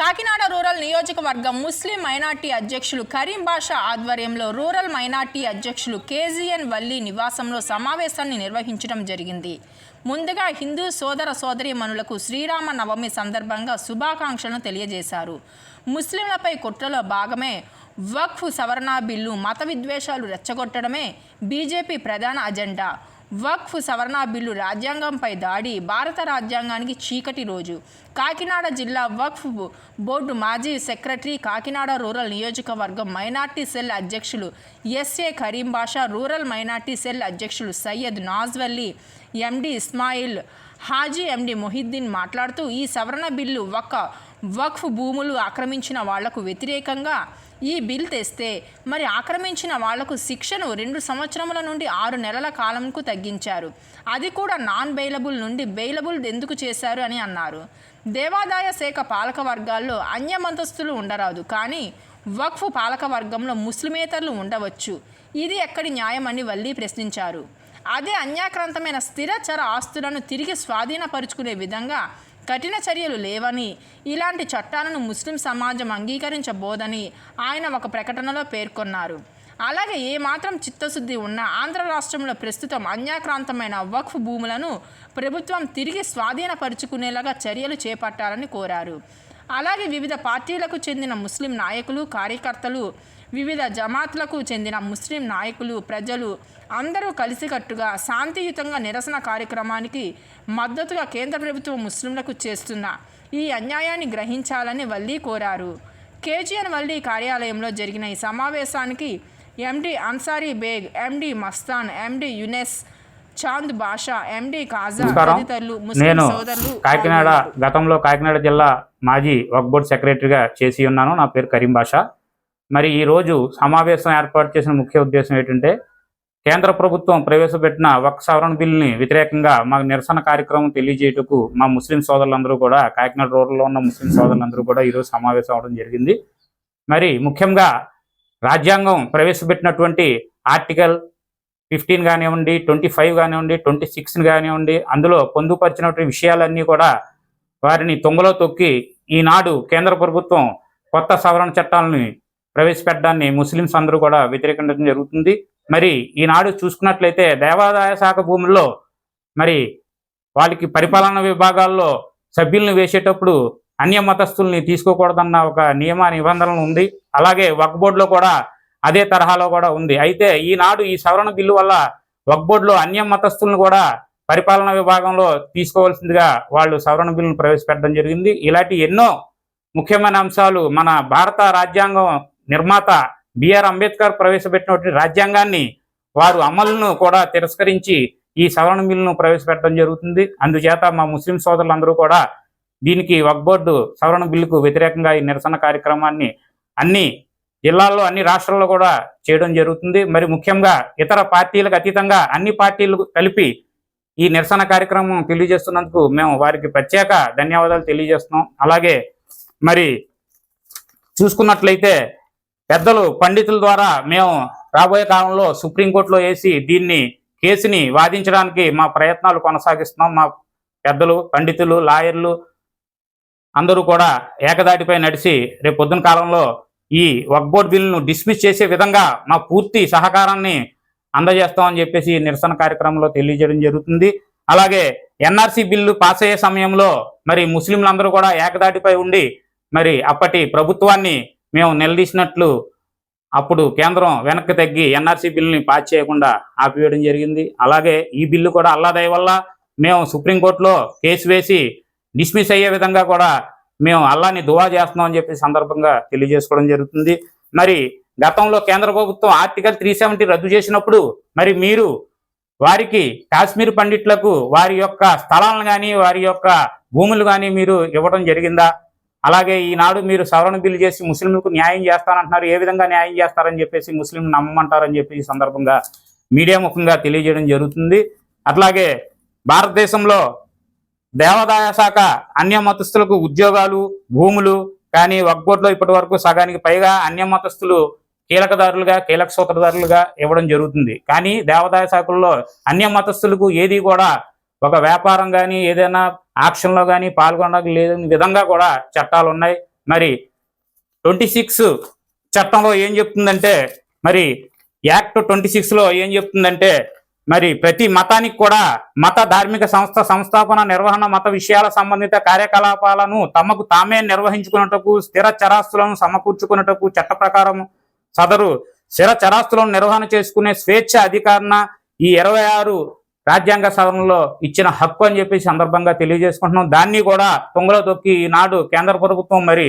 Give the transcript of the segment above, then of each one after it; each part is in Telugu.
కాకినాడ రూరల్ నియోజకవర్గం ముస్లిం మైనార్టీ అధ్యక్షులు కరీం బాషా ఆధ్వర్యంలో రూరల్ మైనార్టీ అధ్యక్షులు కేజీఎన్ వల్లి నివాసంలో సమావేశాన్ని నిర్వహించడం జరిగింది. ముందుగా హిందూ సోదర సోదరీమణులకు శ్రీరామ నవమి సందర్భంగా శుభాకాంక్షలను తెలియజేశారు. ముస్లింలపై కుట్రలో భాగమే వక్ఫ్ సవరణ బిల్లు మత విద్వేషాలు రెచ్చగొట్టడమే బీజేపీ ప్రధాన అజెండా. వక్ఫ్ సవరణ బిల్లు రాజ్యాంగంపై దాడి భారత రాజ్యాంగానికి చీకటి రోజు. కాకినాడ జిల్లా వక్ఫ్ బోర్డు మాజీ సెక్రటరీ కాకినాడ రూరల్ నియోజకవర్గం మైనార్టీ సెల్ అధ్యక్షులు S A Kareem Basha rural minority cell అధ్యక్షులు సయ్యద్ నాజ్వల్లి ఎండి ఇస్మాయిల్ హాజీ ఎండి మొహిద్దీన్ మాట్లాడుతూ ఈ సవరణ బిల్లు ఒక వక్ఫ్ భూములు ఆక్రమించిన వాళ్ళకు వ్యతిరేకంగా ఈ బిల్ తెస్తే మరి ఆక్రమించిన వాళ్ళకు శిక్షను రెండు సంవత్సరముల నుండి ఆరు నెలల కాలంకు తగ్గించారు. అది కూడా నాన్ బెయిలబుల్ నుండి బెయిలబుల్ ఎందుకు చేశారు అని అన్నారు. దేవాదాయ శాఖ పాలక వర్గాల్లో అన్యమంతస్తులు ఉండరాదు కానీ వక్ఫ్ పాలక వర్గంలో ముస్లిమేతరులు ఉండవచ్చు. ఇది ఎక్కడి న్యాయమని అని వల్లి ప్రశ్నించారు. అదే అన్యాక్రాంతమైన స్థిరచర ఆస్తులను తిరిగి స్వాధీనపరుచుకునే విధంగా కఠిన చర్యలు లేవని ఇలాంటి చట్టాలను ముస్లిం సమాజం అంగీకరించబోదని ఆయన ఒక ప్రకటనలో పేర్కొన్నారు. అలాగే ఏమాత్రం చిత్తశుద్ధి ఉన్న ఆంధ్ర రాష్ట్రంలో ప్రస్తుతం అన్యాక్రాంతమైన వక్ఫ్ భూములను ప్రభుత్వం తిరిగి స్వాధీనపరుచుకునేలాగా చర్యలు చేపట్టాలని కోరారు. అలాగే వివిధ పార్టీలకు చెందిన ముస్లిం నాయకులు కార్యకర్తలు వివిధ జమాత్లకు చెందిన ముస్లిం నాయకులు ప్రజలు అందరూ కలిసికట్టుగా శాంతియుతంగా నిరసన కార్యక్రమానికి మద్దతుగా కేంద్ర ప్రభుత్వం ముస్లింలకు చేస్తున్న ఈ అన్యాయాన్ని గ్రహించాలని వల్లి కోరారు. కేజీఎన్ వల్లి కార్యాలయంలో జరిగిన ఈ సమావేశానికి ఎండి అన్సారీ బేగ్ ఎండి మస్తాన్ ఎండి యునెస్ చాంద్ బాషా ఎండి కాజా తదితరులు ముస్లిం నేను సోదరులు కాకినాడ గతంలో కాకినాడ జిల్లా మాజీ వక్ బోర్డ్ సెక్రటరీగా చేసి ఉన్నాను. నా పేరు కరీం బాషా మరి ఈ రోజు సమావేశం ఏర్పాటు చేసిన ముఖ్య ఉద్దేశం ఏంటంటే కేంద్ర ప్రభుత్వం ప్రవేశపెట్టిన వక్ సవరణ బిల్లుని వ్యతిరేకంగా మా నిరసన కార్యక్రమం తెలియజేయటకు మా ముస్లిం సోదరులందరూ కూడా కాకినాడ రోడ్లో ఉన్న ముస్లిం సోదరులందరూ కూడా ఈరోజు సమావేశం అవడం జరిగింది. మరి ముఖ్యంగా రాజ్యాంగం ప్రవేశపెట్టినటువంటి ఆర్టికల్ ఫిఫ్టీన్ కానివ్వండి ట్వంటీ ఫైవ్ కానివ్వండి ట్వంటీ సిక్స్ కానివ్వండి అందులో పొందుపరిచినటువంటి విషయాలన్నీ కూడా వారిని తొంగలో తొక్కి ఈనాడు కేంద్ర ప్రభుత్వం కొత్త సవరణ చట్టాలని ప్రవేశపెట్టడాన్ని ముస్లిమ్స్ అందరూ కూడా వ్యతిరేకించడం జరుగుతుంది. మరి ఈనాడు చూసుకున్నట్లయితే దేవాదాయ శాఖ భూముల్లో మరి వాళ్ళకి పరిపాలన విభాగాల్లో సభ్యులను వేసేటప్పుడు అన్య మతస్థుల్ని తీసుకోకూడదన్న ఒక నియమ నిబంధనలు ఉంది. అలాగే వక్ బోర్డులో కూడా అదే తరహాలో కూడా ఉంది. అయితే ఈనాడు ఈ సవరణ బిల్లు వల్ల వక్ బోర్డులో అన్య మతస్థులను కూడా పరిపాలన విభాగంలో తీసుకోవాల్సిందిగా వాళ్ళు సవరణ బిల్లును ప్రవేశపెట్టడం జరిగింది. ఇలాంటి ఎన్నో ముఖ్యమైన అంశాలు మన భారత రాజ్యాంగం నిర్మాత బిఆర్ అంబేద్కర్ ప్రవేశపెట్టినటువంటి రాజ్యాంగాన్ని వారు అమలును కూడా తిరస్కరించి ఈ సవరణ బిల్లును ప్రవేశపెట్టడం జరుగుతుంది. అందుచేత మా ముస్లిం సోదరులందరూ కూడా దీనికి వక్ బోర్డు సవరణ బిల్లుకు వ్యతిరేకంగా ఈ నిరసన కార్యక్రమాన్ని అన్ని జిల్లాల్లో అన్ని రాష్ట్రాల్లో కూడా చేయడం జరుగుతుంది. మరి ముఖ్యంగా ఇతర పార్టీలకు అతీతంగా అన్ని పార్టీలు కలిపి ఈ నిరసన కార్యక్రమం తెలియజేస్తున్నందుకు మేము వారికి ప్రత్యేక ధన్యవాదాలు తెలియజేస్తున్నాం. అలాగే మరి చూసుకున్నట్లయితే పెద్దలు పండితుల ద్వారా మేము రాబోయే కాలంలో సుప్రీంకోర్టులో వేసి దీన్ని కేసుని వాదించడానికి మా ప్రయత్నాలు కొనసాగిస్తున్నాం. మా పెద్దలు పండితులు లాయర్లు అందరూ కూడా ఏకదాటిపై నడిచి రేపు పొద్దున కాలంలో ఈ వక్బోర్డ్ బిల్లును డిస్మిస్ చేసే విధంగా మా పూర్తి సహకారాన్ని అందజేస్తామని చెప్పేసి నిరసన కార్యక్రమంలో తెలియజేయడం జరుగుతుంది. అలాగే ఎన్ఆర్సీ బిల్లు పాస్ అయ్యే సమయంలో మరి ముస్లింలందరూ కూడా ఏకదాటిపై ఉండి మరి అప్పటి ప్రభుత్వాన్ని మేము నిలదీసినట్లు అప్పుడు కేంద్రం వెనక్కి తగ్గి ఎన్ఆర్సీ బిల్లుని పాస్ చేయకుండా ఆపివేయడం జరిగింది. అలాగే ఈ బిల్లు కూడా అల్లాదయ వల్ల మేము సుప్రీంకోర్టులో కేసు వేసి డిస్మిస్ అయ్యే విధంగా కూడా మేము అల్లాని దువా చేస్తున్నాం అని చెప్పి సందర్భంగా తెలియజేసుకోవడం జరుగుతుంది. మరి గతంలో కేంద్ర ప్రభుత్వం ఆర్టికల్ త్రీ సెవెంటీ రద్దు చేసినప్పుడు మరి మీరు వారికి కాశ్మీర్ పండిట్లకు వారి యొక్క స్థలాలను కానీ వారి యొక్క భూములు కానీ మీరు ఇవ్వడం జరిగిందా? అలాగే ఈనాడు మీరు సవరణ బిల్లు చేసి ముస్లింలకు న్యాయం చేస్తానంటున్నారు. ఏ విధంగా న్యాయం చేస్తారని చెప్పేసి ముస్లింలు నమ్మమంటారని చెప్పి ఈ సందర్భంగా మీడియా ముఖంగా తెలియజేయడం జరుగుతుంది. అట్లాగే భారతదేశంలో దేవాదాయ శాఖ అన్య మతస్థులకు ఉద్యోగాలు భూములు కానీ వక్బోర్డులో ఇప్పటి వరకు సగానికి పైగా అన్య మతస్థులు కీలకదారులుగా కీలక సూత్రధారులుగా ఇవ్వడం జరుగుతుంది. కానీ దేవాదాయ శాఖల్లో అన్య మతస్థులకు ఏది కూడా ఒక వ్యాపారం కానీ ఏదైనా ఆక్షన్లో కానీ పాల్గొనడానికి లేని విధంగా కూడా చట్టాలు ఉన్నాయి. మరి ట్వంటీ సిక్స్ చట్టంలో ఏం చెప్తుందంటే మరి యాక్ట్ ట్వంటీ సిక్స్లో ఏం చెప్తుందంటే మరి ప్రతి మతానికి కూడా మత ధార్మిక సంస్థ సంస్థాపన నిర్వహణ మత విషయాల సంబంధిత కార్యకలాపాలను తమకు తామే నిర్వహించుకున్నటకు స్థిర చరాస్తులను సమకూర్చుకున్నటకు చట్ట ప్రకారం సదరు స్థిర చరాస్తులను నిర్వహణ చేసుకునే స్వేచ్ఛ అధికారణ ఈ ఇరవై ఆరు రాజ్యాంగ సవరణలో ఇచ్చిన హక్కు అని చెప్పి సందర్భంగా తెలియజేసుకుంటున్నాం. దాన్ని కూడా తుంగలో తొక్కి ఈనాడు కేంద్ర ప్రభుత్వం మరి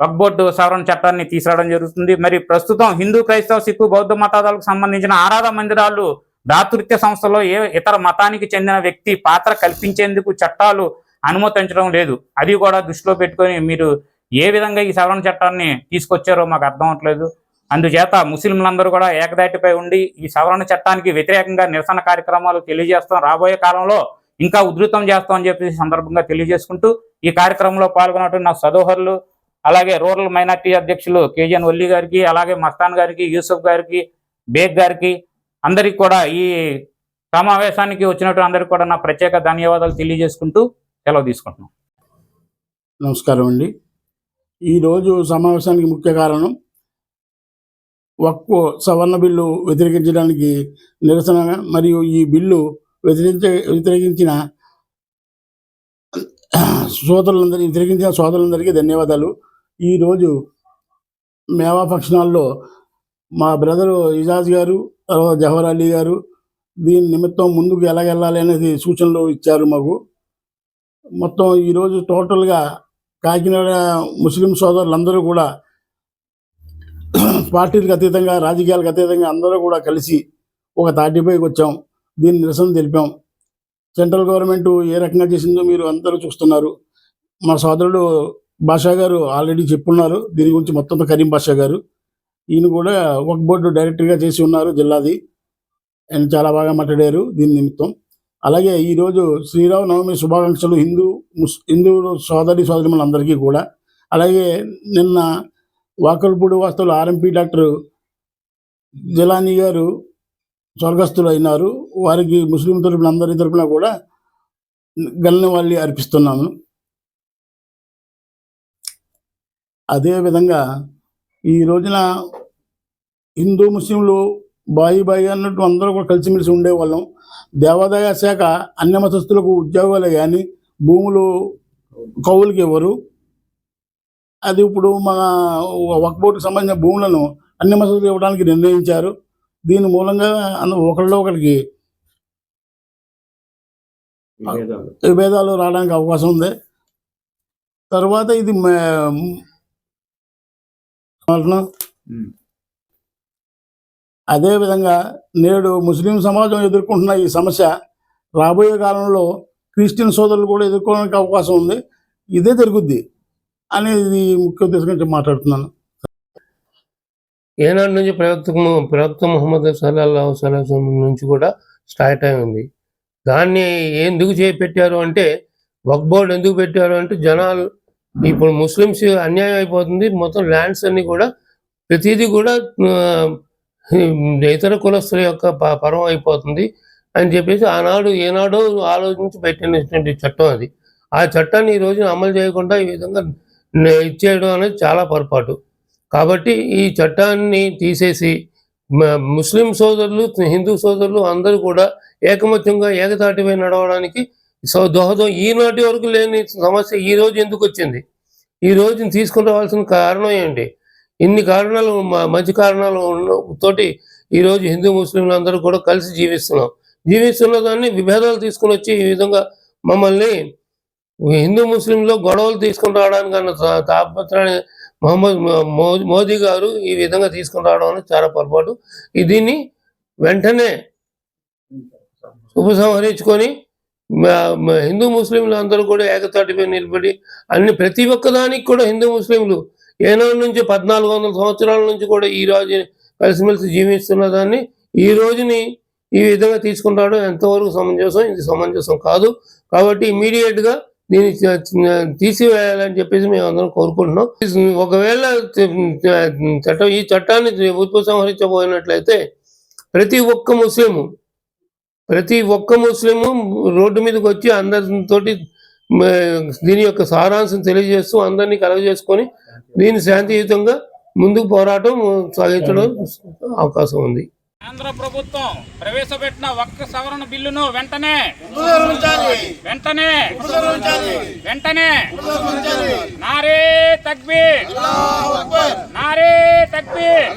వక్ బోర్డు సవరణ చట్టాన్ని తీసుకురావడం జరుగుతుంది. మరి ప్రస్తుతం హిందూ క్రైస్తవ సిక్కు బౌద్ధ మతాలకు సంబంధించిన ఆరాధ మందిరాలు దాతృత్య సంస్థలో ఏ ఇతర మతానికి చెందిన వ్యక్తి పాత్ర కల్పించేందుకు చట్టాలు అనుమతించడం లేదు. అది కూడా దృష్టిలో పెట్టుకొని మీరు ఏ విధంగా ఈ సవరణ చట్టాన్ని తీసుకొచ్చారో మాకు అర్థం అవట్లేదు. అందుచేత ముస్లింలందరూ కూడా ఏకదాటిపై ఉండి ఈ సవరణ చట్టానికి వ్యతిరేకంగా నిరసన కార్యక్రమాలు తెలియజేస్తాం. రాబోయే కాలంలో ఇంకా ఉధృతం చేస్తాం అని చెప్పి సందర్భంగా తెలియజేసుకుంటూ ఈ కార్యక్రమంలో పాల్గొన్నటువంటి నా సదోహరులు అలాగే రూరల్ మైనార్టీ అధ్యక్షులు కేజీఎన్ ఒల్లి గారికి అలాగే మస్తాన్ గారికి యూసుఫ్ గారికి బేగ్ గారికి అందరికి కూడా ఈ సమావేశానికి వచ్చినట్టు అందరికి కూడా నా ప్రత్యేక ధన్యవాదాలు తెలియజేసుకుంటూ సెలవు తీసుకుంటున్నాం. నమస్కారం అండి. ఈరోజు సమావేశానికి ముఖ్య కారణం వక్కు సవరణ బిల్లు వ్యతిరేకించడానికి నిరసన మరియు ఈ బిల్లు వ్యతిరేకించ వ్యతిరేకించిన సోదరులందరికీ వ్యతిరేకించిన సోదరులందరికీ ధన్యవాదాలు. ఈరోజు మేవా ఫంక్షనాల్లో మా బ్రదరు ఇజాజ్ గారు తర్వాత జవహర్ అలీ గారు దీని నిమిత్తం ముందుకు ఎలాగెళ్ళాలి అనేది సూచనలు ఇచ్చారు మాకు. మొత్తం ఈరోజు టోటల్గా కాకినాడ ముస్లిం సోదరులందరూ కూడా పార్టీలకు అతీతంగా రాజకీయాలకు అతీతంగా అందరూ కూడా కలిసి ఒక తాటిపైకి వచ్చాం. దీన్ని నిరసన తెలిపాం. సెంట్రల్ గవర్నమెంట్ ఏ రకంగా చేసిందో మీరు అందరూ చూస్తున్నారు. మా సోదరుడు బాషా గారు ఆల్రెడీ చెప్పున్నారు. దీని గురించి మొత్తం కరీం బాషా గారు. ఈయన కూడా ఒక బోర్డు డైరెక్టర్గా చేసి ఉన్నారు జిల్లాది. ఆయన చాలా బాగా మాట్లాడారు దీని నిమిత్తం. అలాగే ఈరోజు శ్రీరామ నవమి శుభాకాంక్షలు హిందూ ముస్ హిందూ సోదరి సోదరిమలందరికీ కూడా. అలాగే నిన్న వాకల్పూడి వాస్తవులు ఆర్ఎంపీ డాక్టర్ జిలానీ గారు స్వర్గస్థులు అయినారు వారికి ముస్లిం తరపున అందరి తరపున కూడా గల్లని వాళ్ళని అర్పిస్తున్నాము. అదేవిధంగా ఈ రోజున హిందూ ముస్లింలు బాయి బాయి అన్నట్టు అందరూ కూడా కలిసిమెలిసి ఉండేవాళ్ళం. దేవాదాయ శాఖ అన్ని మతస్థులకు ఉద్యోగాలు కానీ భూములు కౌలుకి ఇవ్వరు. అది ఇప్పుడు మన వక్ బోర్డుకి సంబంధించిన భూములను అన్ని మతస్థులకు ఇవ్వడానికి నిర్ణయించారు. దీని మూలంగా అంద- ఒకరిలో ఒకరికి విభేదాలు. రావడానికి అవకాశం ఉంది. తర్వాత ఇది? అదేవిధంగా నేడు ముస్లిం సమాజం ఎదుర్కొంటున్న ఈ సమస్య రాబోయే కాలంలో క్రిస్టియన్ సోదరులు కూడా ఎదుర్కోవడానికి అవకాశం ఉంది. ఇదే జరుగుద్ది. అనేది ముఖ్య ఉద్దేశంగా మాట్లాడుతున్నాను. ఏనాడు నుంచి ప్రవక్త ము- ప్రవక్త ముహమ్మద్ సల్లాహు సల్లాహం నుంచి కూడా స్టార్ట్ అయింది. దాన్ని ఎందుకు చేపెట్టారు అంటే వక్ బోర్డు ఎందుకు పెట్టారు అంటే జనాలు ఇప్పుడు ముస్లిమ్స్ అన్యాయం అయిపోతుంది. మొత్తం ల్యాండ్స్ అన్ని కూడా ప్రతిదీ కూడా ఇతర కులస్తుల యొక్క ప- పరం అయిపోతుంది అని చెప్పేసి ఆనాడు ఏనాడో ఆలోచించి పెట్టినటువంటి చట్టం అది. ఆ చట్టాన్ని ఈ రోజున అమలు చేయకుండా ఈ విధంగా ఇచ్చేయడం అనేది చాలా పొరపాటు. కాబట్టి ఈ చట్టాన్ని తీసేసి ముస్లిం సోదరులు హిందూ సోదరులు అందరూ కూడా ఏకమత్యంగా ఏకతాటిపై నడవడానికి సో దోహదం ఈనాటి వరకు లేని సమస్య ఈ రోజు ఎందుకు వచ్చింది? ఈ రోజుని తీసుకుని రావాల్సిన కారణం ఏంటి? ఇన్ని కారణాలు మంచి కారణాలు ఉన్న తోటి ఈ రోజు హిందూ ముస్లింలు అందరూ కూడా కలిసి జీవిస్తున్నాం. జీవిస్తున్న దాన్ని విభేదాలు తీసుకుని వచ్చి ఈ విధంగా మమ్మల్ని హిందూ ముస్లింలో గొడవలు తీసుకుని రావడానికి అన్న మహమ్మద్ మో- మోదీ గారు ఈ విధంగా తీసుకుని రావడం అనేది చాలా పొరపాటు. దీన్ని వెంటనే ఉపసంహరించుకొని హిందూ ముస్లింలు అందరూ కూడా ఏకతాటిపై నిలబడి అన్ని ప్రతి ఒక్కదానికి కూడా హిందూ ముస్లింలు ఏనాడు నుంచి పద్నాలుగు వందల సంవత్సరాల నుంచి కూడా ఈ రోజు కలిసిమెలిసి జీవిస్తున్న దాన్ని ఈ రోజుని ఈ విధంగా తీసుకుని రావడం ఎంతవరకు సమంజసం? ఇది సమంజసం కాదు. కాబట్టి ఇమీడియట్గా దీన్ని తీసివేయాలని చెప్పేసి మేము అందరం కోరుకుంటున్నాం. ఒకవేళ చట్టం ఈ చట్టాన్ని ఉపసంహరించబోయినట్లయితే ప్రతి ఒక్క ముస్లిము ప్రతి ఒక్క ముస్లిము రోడ్డు మీదకి వచ్చి అందరితోటి దీని యొక్క సారాంశం తెలియజేస్తూ అందరినీ కలగజేసుకొని దీన్ని శాంతియుతంగా ముందుకు పోరాటం సాగించడం అవకాశం ఉంది. కేంద్ర ప్రభుత్వం ప్రవేశపెట్టిన ఒక్క సవరణ బిల్లును వెంటనే వెంటనే వెంటనే నారే తక్బీర్. నారే తక్బీర్.